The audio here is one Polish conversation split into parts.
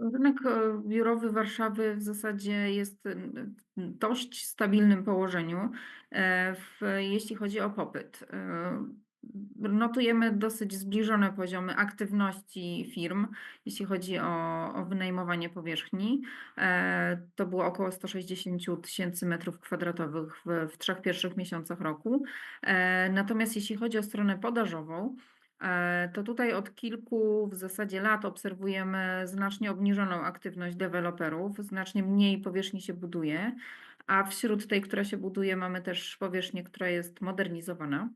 Rynek e, biurowy Warszawy w zasadzie jest w dość stabilnym położeniu, e, w, jeśli chodzi o popyt. E, Notujemy dosyć zbliżone poziomy aktywności firm, jeśli chodzi o, o wynajmowanie powierzchni. To było około 160 tysięcy metrów kwadratowych w, trzech pierwszych miesiącach roku. Natomiast jeśli chodzi o stronę podażową, to tutaj od kilku w zasadzie lat obserwujemy znacznie obniżoną aktywność deweloperów, znacznie mniej powierzchni się buduje, a wśród tej, która się buduje, mamy też powierzchnię, która jest modernizowana.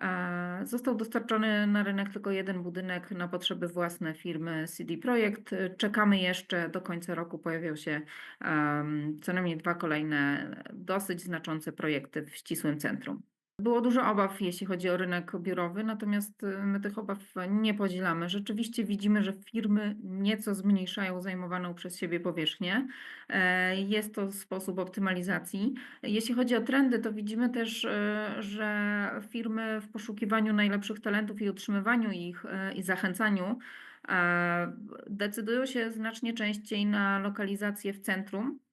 E, Został dostarczony na rynek tylko jeden budynek na potrzeby własne firmy CD Projekt. Czekamy jeszcze do końca roku, pojawią się em, co najmniej dwa kolejne dosyć znaczące projekty w ścisłym centrum. Było dużo obaw, jeśli chodzi o rynek biurowy, natomiast y, my tych obaw nie podzielamy. Rzeczywiście widzimy, że firmy nieco zmniejszają zajmowaną przez siebie powierzchnię. E, Jest to sposób optymalizacji. Jeśli chodzi o trendy, to widzimy też, e, że firmy w poszukiwaniu najlepszych talentów i utrzymywaniu ich e, i zachęcaniu e, decydują się znacznie częściej na lokalizację w centrum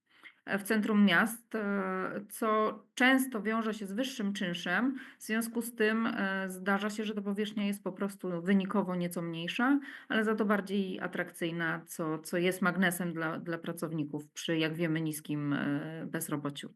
w centrum miast, e, co często wiąże się z wyższym czynszem. W związku z tym e, zdarza się, że ta powierzchnia jest po prostu wynikowo nieco mniejsza, ale za to bardziej atrakcyjna, co, co jest magnesem dla, dla pracowników przy, jak wiemy, niskim e, bezrobociu.